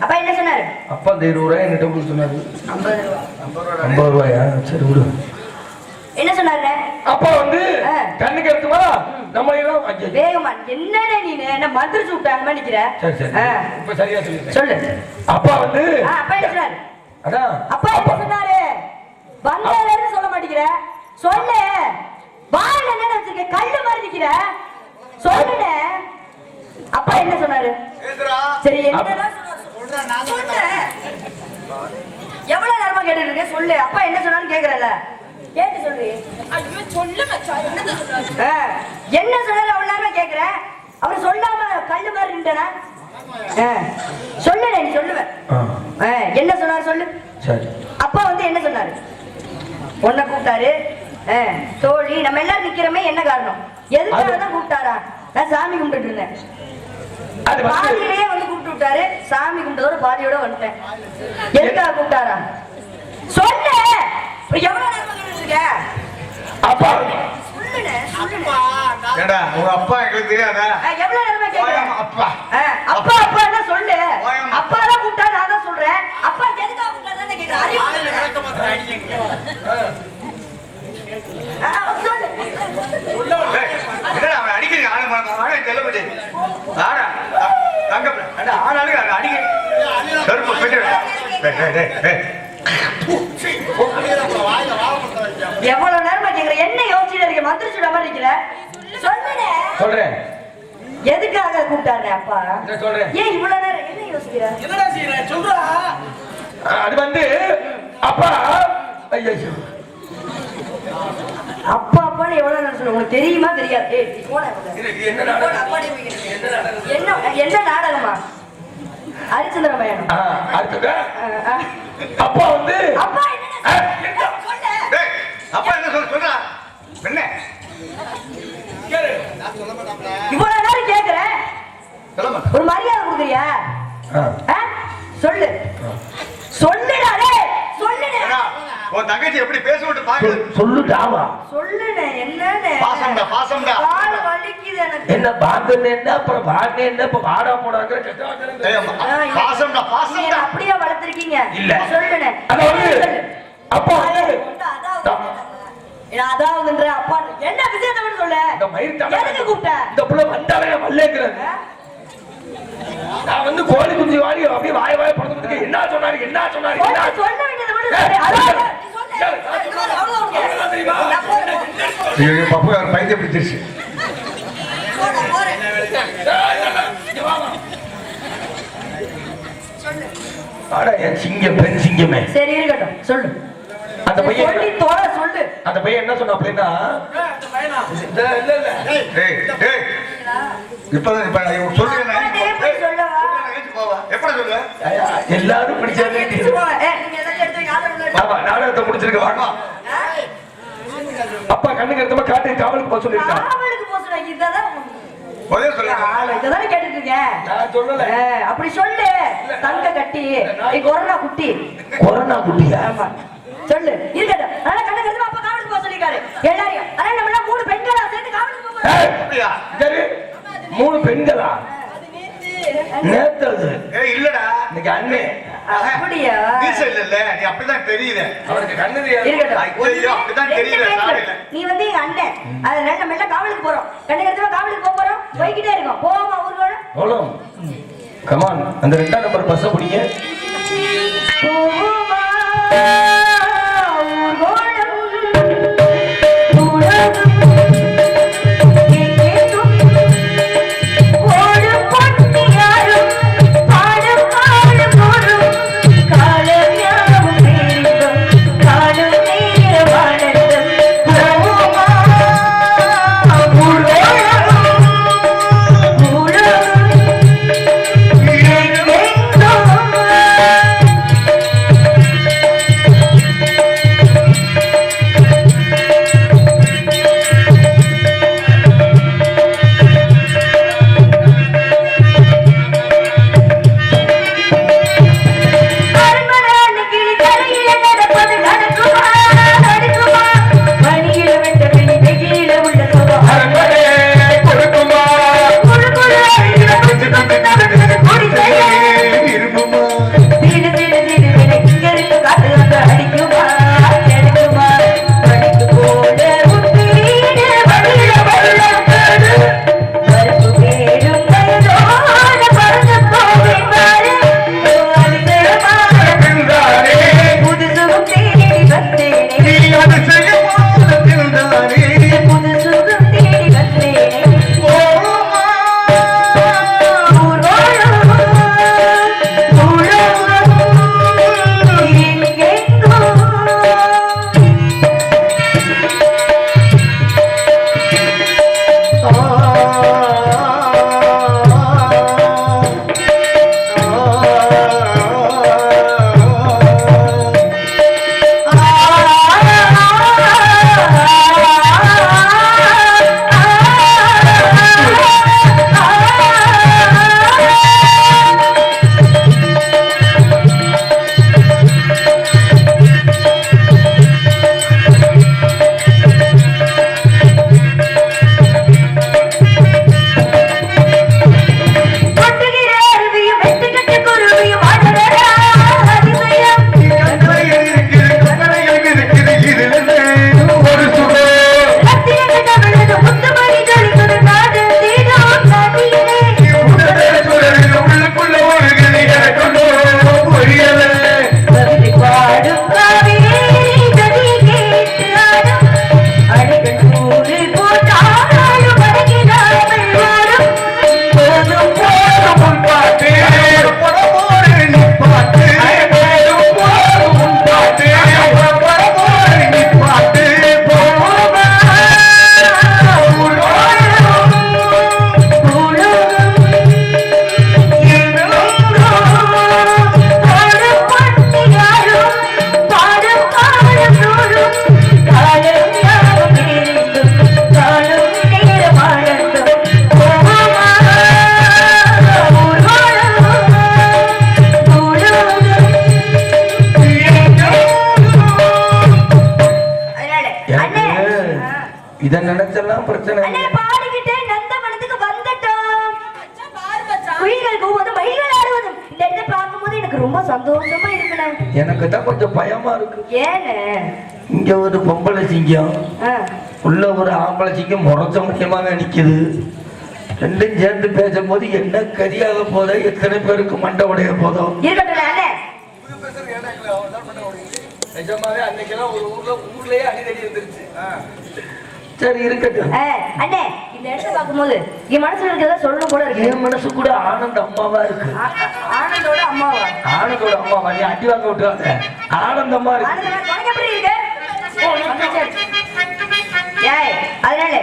அப்பா என்ன சொன்னாரு? அப்பா இந்த இருபது ரூபாய் என்கிட்ட கொடுத்து சொன்னாரு ஐம்பது ரூபா ஐம்பது ரூபாயா சரி விடு என்ன சொன்னாரு அப்பா வந்து ஆ. கண்ணுக்கு எடுத்துமா நம்ம எல்லாம். வேகமா என்னடா நீ என்ன மந்திரிச்சு விட்டாங்க நிக்கிற சரி சரி இப்ப சரியா சொல்லிட்டேன் சொல்லு அப்பா வந்து அப்பா என்ன சொன்னாரு அதான் அப்பா என்ன சொன்னாரு வந்தாரு சொல்ல மாட்டேங்கிற. சொல்லு. வாயில என்ன வச்சிருக்க கல்லு மாதிரி நிக்கிற சொல்லுட அப்பா என்ன சொன்னாரு சரி என்னதான்? சொல்லு எவ்வளவு நேரமா இருக்க சொல்லு. அப்பா என்ன சொன்னாரு கேக்குறல கேட்டு சொல்லு ஐயோ சொல்லு மச்சான் என்னது சொன்னாரு ஆ, என்ன சொன்னாரு அவ்வளவு நேரமா கேக்குற அவர் சொல்லாம கல்லு மாதிரி நின்றனா சொல்லுடா நீ சொல்லுவேன். ஆ, என்ன சொன்னாரு சொல்லு. சரி. அப்பா வந்து என்ன சொன்னாரு? உன்னை கூப்பிட்டாரு. ஆ, தோழி நம்ம எல்லாரும் நிக்கிறோமே என்ன காரணம்? எதுக்காக தான் கூப்பிட்டாரா? நான் சாமி கும்பிட்டுட்டு இருந்தேன். அது பாதியிலேயே வந்து கூப்பிட்டு விட்டாரு சாமி கும்பிட்டதோட பாதியோட வந்துட்டேன். எதுக்காக கூப்பிட்டாரா? சொல்லு! எவ்வளவு நேரமா? அப்பா. ஏடா உங்க அப்பா எங்களுக்கு தெரியாதா? எவ்வளவு நேரமா கேக்குறேன் அப்பா. அப்பா அப்பா. என்ன சொல்லு. அப்பா தான் கூப்பிட்டா நான் தான் சொல்றேன். அப்பா எதுக்காக கூப்பிட்டாருன்னு கேக்குறேன் அடிக்கிறீங்க? ஆளு மரம் ஆளே தெல்லப்படி ஆடா அடிக்க கருப்பு. எவ்வளவு நேரமா கேக்குற? என்ன யோசிச்சுட்டு இருக்க மந்திரி சுட மாதிரி சொல்றேன். எதுக்காக கூப்பிட்டாரு அப்பா? சொல்றேன். ஏன் இவ்வளவு நேரம் என்ன யோசிக்கிற? என்னடா செய்யற சொல்றா. அது வந்து அப்பா ஐயோ அப்பா அப்பான்னு எவ்வளவு நேரம் சொல்ல உங்களுக்கு தெரியுமா தெரியாது. என்ன என்ன நாடகமா? ஹரிச்சந்திர பயணம் ஆ, அடுத்தது. அப்பா வந்து அப்பா என்ன ஆ, என்ன? சொல்லு டேய், அப்பா என்ன சொல்ல சொல்றா? என்ன. இவ்வளவு நேரம் கேக்குறேன் ஒரு மரியாதை கொடுக்குறியா? சொல்லு. சொல்லுடா டேய் சொல்லுடா. உன் தங்கச்சி எப்படி பேச விட்டு பாக்குது? சொல்- சொல்லுடாவா சொல்லுடா என்னன்னு? பாசம்டா பாசம்டா. என்ன பாங்கன்னு என்ன? அப்புறம் பாங்க என்ன? இப்ப பாடா போடாங்கிற பாசம்டா என்ன அப்படியே வளர்த்திருக்கீங்க? இல்ல. சொல்லுனே அதாவது சொல்லு. அப்பா அதாவதுன்ற அப்பா. என்ன விஷயத்தை மட்டும் சொல்லு? இந்த மயிர் தலை எதுக்கு கூப்பிட்ட? இந்த புள்ள வந்தாலே வல்லேங்கிறது நான் வந்து கோழி குஞ்சு வாங்கி அப்படியே வாய வாய படுத்துட்டு என்ன சொன்னாரு என்ன சொன்னாரு என்ன சொல்ல வேண்டியதை மட்டும் பப்பு பைத்தியம் பிடிச்சிருச்சு போறேன், போறேன். இங்க வா, வா. அட என் சிங்கம் பெண் சிங்கமே. சரி இருக்கட்டும். சொல்லு. அந்த பையன் சொல்லி தோற சொல்லு. அந்த பையன் என்ன சொன்னா அப்படின்னா இல்ல இல்ல. டேய் டேய் இப்பதான் இப்ப சொல்லுங்க எப்படி ஐயா, எல்லாரும் பிடிச்சது எந்திரிச்சு போ. ஏய், நீங்க ஏதாச்சும் எடுத்து வைங்க, ஆளை உள்ள எடுத்து பாபா நாடகத்தை முடிச்சிருக்க வாங்க? அப்பா கண்ணுக்கு எடுத்தமா காட்டு காவலுக்கு போக சொல்லிருக்கான் காவலுக்கு போக. நான் சொல்லல. ஆ, அப்படி சொல்லு. தங்க கட்டி. நீ கொரோனா குட்டி. கொரோனா குட்டியா? ஆமா. சொல்லு. இருக்கட்டும். அதனால கண்ணு கருத்து அப்பா காவலுக்கு போக சொல்லிருக்காரு எல்லாரையும். அதனால நம்ம மூணு பெண்களா சேர்ந்து காவலுக்கு போக மூணு பெண்களா? நேத்து. இல்லடா. இன்னைக்கு அண்ணே. அப்படியா? வீச இல்ல நீ அப்படிதான் தெரியுது அவருக்கு கண்ணு தெரியாது. ஐயோ, அப்படிதான் ரெண்டு. சாலையில. நீ வந்து எங்க அண்ணன். அதனால நம்ம எல்லாம் காவலுக்கு போறோம். கண்ணு காவலுக்கு போக போறோம். போய்கிட்டே இருக்கோம். போவோமா ஊர்களோட போலாம். கமான் அந்த ரெண்டாம் நம்பர் பஸ்ஸை பிடிங்க. போவோமா? இங்க ஒரு பொம்பளை சிங்கம். உள்ள ஒரு ஆம்பளை சிங்கம் முறைச்ச முக்கியமாக நிக்குது. ரெண்டும் சேர்ந்து பேசும்போது என்ன கரியாக போதோ எத்தனை பேருக்கு மண்டை உடைய போதோ. நிஜமாவே அன்னைக்கெல்லாம் ஒரு ஊர்ல ஊர்லயே அடிதடி இருந்துருச்சு. சரி இருக்கட்டும். அண்ணே இந்த இடத்தை பார்க்கும்போது என் மனசுல இருக்கிறத சொல்லணும் போல இருக்கு. என் மனசு கூட ஆனந்த அம்மாவா இருக்கு. ஆனந்தோட அம்மாவா? ஆனந்தோட அம்மாவா? நீ அடி வாங்க விட்டுறாங்க ஆனந்தமா இருக்கு. எப்படி இருக்கு? அதனால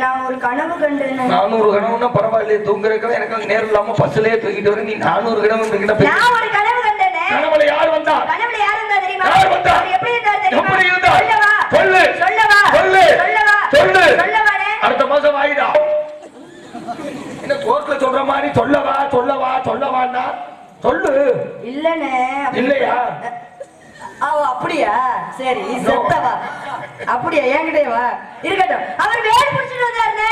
நான் ஒரு கனவு கண்டேன். நானூறு கனவுன்னா பரவாயில்லையே. தூங்குறதுக்கு எனக்கு நேரம் இல்லாம பஸ்லயே தூக்கிட்டு வர நீ நானூறு கனவு இருக்கிட்ட நான் ஒரு கனவு கண்டேனே. கனவுல யார் வந்தா? கனவுல யார் தெரியுமா? யார் வந்தா? அவர் எப்படி இருந்தார் தெரியுமா? எப்படி? சொல்லவா. சொல்லவா. சொல்லவா? சொல்லு. இல்லனே இல்லையா? ஓ அப்படியா? சரி செத்தவா? அப்படியா? என்கிட்டயே வா. இருக்கட்டும். அவர் வேறு பிடிச்சிட்டு வந்தாருனே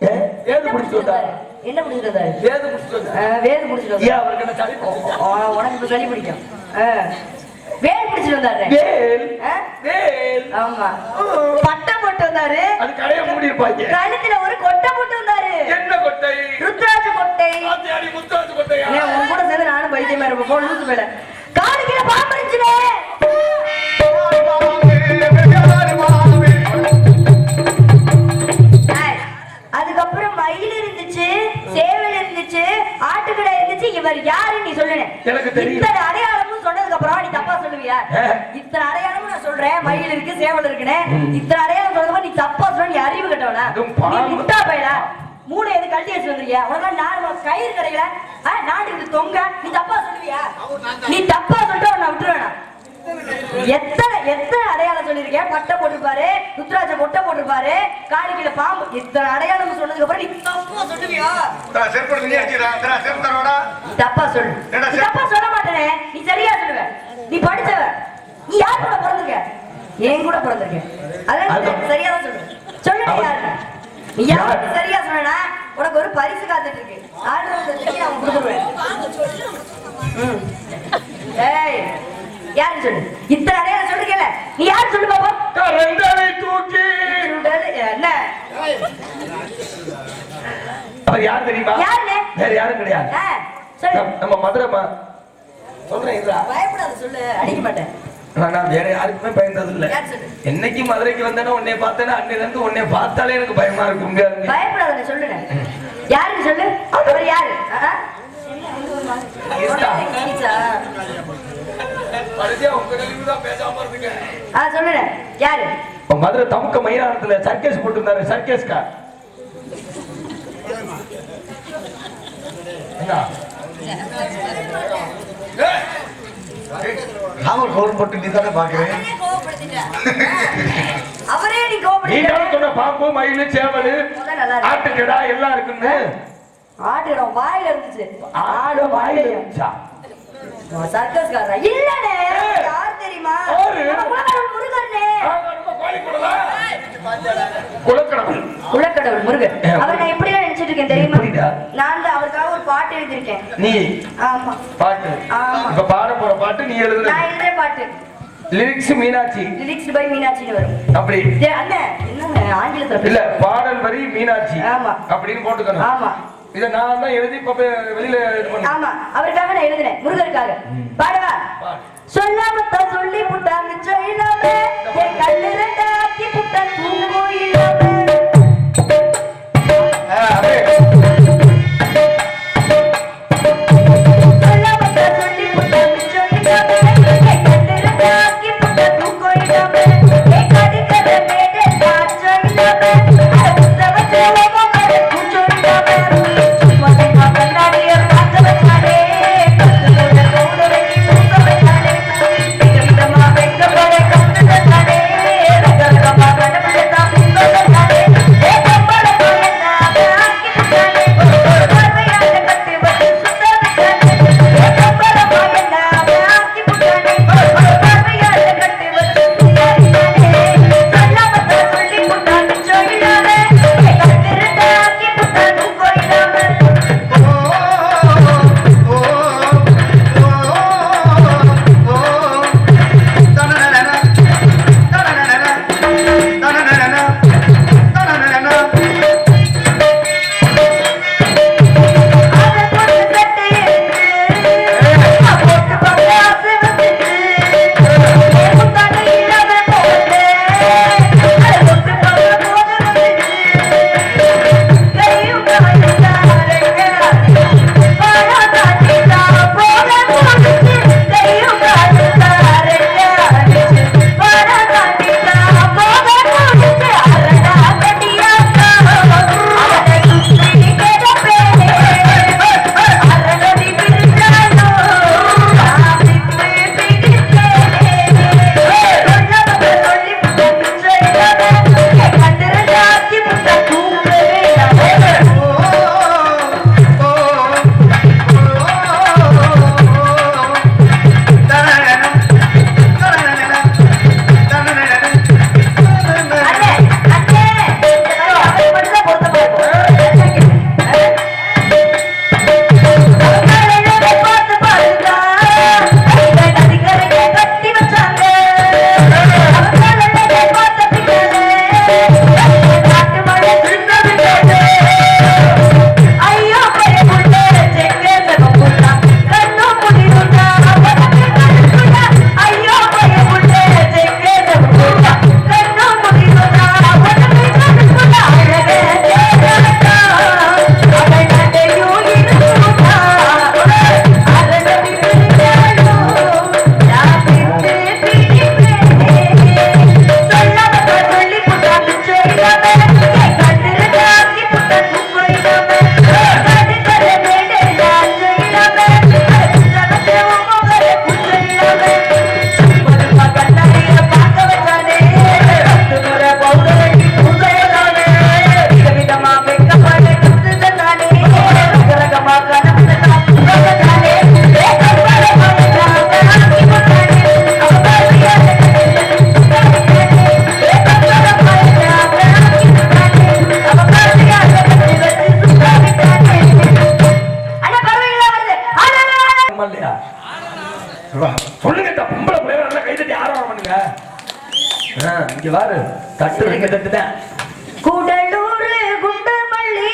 ஏ, ஏது பிடிச்சிட்டு வந்தா என்ன பிடிச்சிட்டு வந்தாரு? ஏது பிடிச்சிட்டு வந்தா அஹ், வேறு பிடிச்சிட்டு வந்தாரு. அவருக்கு என்ன சளி உனக்கு இப்ப சளி பிடிக்கும். வேறு பிடிச்சிட்டு வந்தாரு வேல் வேல். ஆமா. பட்டம் போட்டு வந்தாரு. அது கடையை மூடி இருப்பாங்க கழுத்துல ஒரு கொட்டை போட்டு வந்தாரு. என்ன கொட்டை? ருத்ராட்ச கொட்டை ஆத்தியாடி முத்தாச்சு கொட்டையா ஏன் உன் கூட சேர்ந்து நானும் பைத்தியமா இருப்பேன். போன் லூசு மேல. காடு கீழே பாம்பு இருந்துச்சுனே. ஏய், அதுக்கப்புறம் மயில் இருந்துச்சு சேவல் இருந்துச்சு ஆட்டுக்கடை இருந்துச்சு. இவர் யாரு நீ சொல்லுன. எனக்கு தெரியும். இத்தனை அடையாளமும் சொன்னதுக்கு அப்புறம் நீ தப்பா சொல்லுவியா. இத்தனை அடையாளமும் நான் சொல்றேன். மயில் இருக்கு சேவல் இருக்குன்னு. இத்தனை அடையாளம் சொல்றதுக்கு நீ தப்பா சொல்ற நீ அறிவு கட்டவனா? நீ. முட்டா பையலா? மூணு எது கழட்டி வச்சு வந்துருக்கியா? உனக்கு நாலு கயிறு கிடைக்கல ஆ, நாடு இது தொங்க நீ தப்பா சொல்லுவியா? நீ தப்பா சொல்லிட்டு நான் விட்டுருவேனா? எத்தனை எத்தனை அடையாளம் சொல்லிருக்கேன் பட்டை போட்டிருப்பாரு ருத்ராட்ச கொட்டை போட்டிருப்பாரு காலு கீழே பாம்பு. இத்தனை அடையாளம் சொன்னதுக்கு அப்புறம் நீ தப்பா சொல்லுவியா? தப்பா சொல்லு. நீ? தப்பா சொல்ல மாட்டேனே. நீ சரியா சொல்லுவ. நீ படிச்சவ. நீ யார் கூட பிறந்திருக்க? என் கூட பிறந்திருக்க. அதான் சரியா தான் சொல்லு சொல்லு நீ யாரு நீ யாரு சரியா சொன்னா உனக்கு ஒரு பரிசு காத்துட்டு இருக்கு ஆடுறது அவன் கொடுத்துருவேன். வாங்க, சொல்லு. ம். ஏய் யாரு சொல்லு? இத்தனை அடையாளம் சொல்லிருக்கல நீ யாரு சொல்லு தூக்கி. சுடரு- என்ன? யார் தெரியுமா? யாருண்ணே? வேற யாரும் கிடையாது. நம்ம- நம்ம மதுரை மா சொல்றேன் இல்ல பயப்படாத சொல்லு. அடிக்க மாட்டேன். நான் வேற யாருக்குமே பயந்தது இல்ல யார் என்னைக்கு மதுரைக்கு வந்தேனோ உன்னை பார்த்தேன்னா அன்னையில இருந்து உன்னை பார்த்தாலே எனக்கு பயமா இருக்கு உண்மையாலுமே. பயப்படாத சொல்லுங்க. யாருன்னு சொல்லு? அவர் யாரு? யாரு? மதுரை தமுக்க மைதானத்துல சர்க்கஸ் போட்டிருந்தாரு சர்க்கஸ்கா என்ன? ராமர் கவுர் போட்டு நீ தானே பாக்குறேன் அவரே நீ. தானே சொன்ன பாம்பு மயில் சேவல். ஆட்டுக்கடா எல்லாம் இருக்குன்னு. ஆடு நம்ம வாயில இருந்துச்சு. ஆடு வாயில இருந்துச்சா? சர்க்கஸ்காரா இல்லனே யார் தெரியுமா? நம்ம குலக்கடவுள் முருகர் அவர் நான் எப்படி நினைச்சிட்டு இருக்கேன் தெரியுமா? எப்படிடா? நான் தான் அவருக்காக ஒரு பாட்டு எழுதியிருக்கேன். நீ? ஆமா. பாட்டு? ஆமா. இப்ப பாட போற பாட்டு நீ நான் எழுதுற பாட்டு. லிரிக்ஸ் மீனாட்சி. லிரிக்ஸ் பை மீனாட்சின்னு வரும். அப்படி. டேய், அண்ணன் என்னங்க ஆங்கிலத்துல இல்ல பேசுற? பாடல் வரி மீனாட்சி. ஆமா. அப்படின்னு போட்டுக்கணும். ஆமா. இத நான் தான் எழுதி இப்ப போய் வெளியில இது பண்ணேன். ஆமா. அவருக்காக நான் எழுதுனேன் முருகருக்காக. பாடவா? பாடு. சொல்லாமத்தான் சொல்லி புட்டா மிச்சம் இல்லாம என் கல்லு ரெண்டாக்கி புட்டா இல்லாம Amen. சொல்லுங்க இந்த பொம்பளை பிள்ளைங்க நல்லா கை தட்டி ஆரவாரம் பண்ணுங்க. இங்க பாரு தட்டு ரெண்டு தட்டு தான் கூடலூர் குண்டமல்லி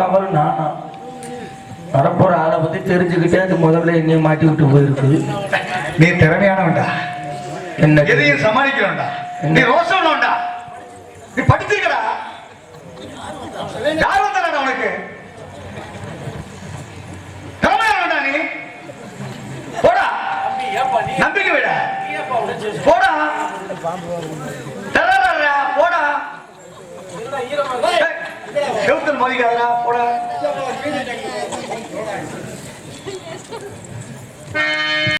முத காவல் நானா. வரப்போற ஆளை பத்தி தெரிஞ்சுக்கிட்டே அது முதல்ல என்னைய மாட்டி விட்டு போயிருக்கு. நீ திறமையானவன்டா. என்ன எதையும் சமாளிக்கிறவன்டா. நீ ரோசம் உள்ளவன்டா. நீ படிச்சிருக்கடா. யார் வந்தாடா உனக்கு? திறமையானவன்டா நீ. போடா. நம்பிக்கை விட. போடா. போடா. செவுத்தல் மதிக்காதடா போட